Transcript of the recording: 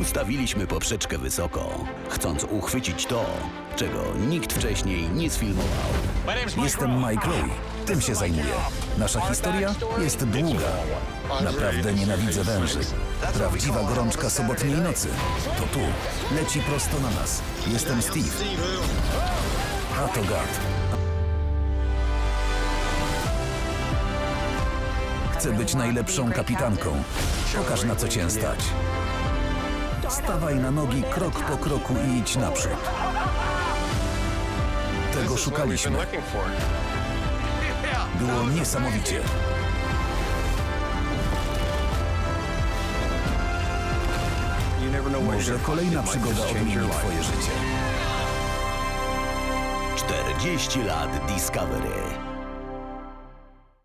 Ustawiliśmy poprzeczkę wysoko, chcąc uchwycić to, czego nikt wcześniej nie sfilmował. Jestem Mike Roy. Tym się zajmuję. Nasza historia jest długa. Naprawdę nienawidzę węży. Prawdziwa gorączka sobotniej nocy. To tu. Leci prosto na nas. Jestem Steve. A to gad. Chcę być najlepszą kapitanką. Pokaż na co cię stać. Stawaj na nogi krok po kroku i idź naprzód. Tego szukaliśmy. Było niesamowicie. Może kolejna przygoda odmieni twoje życie. 40 lat Discovery.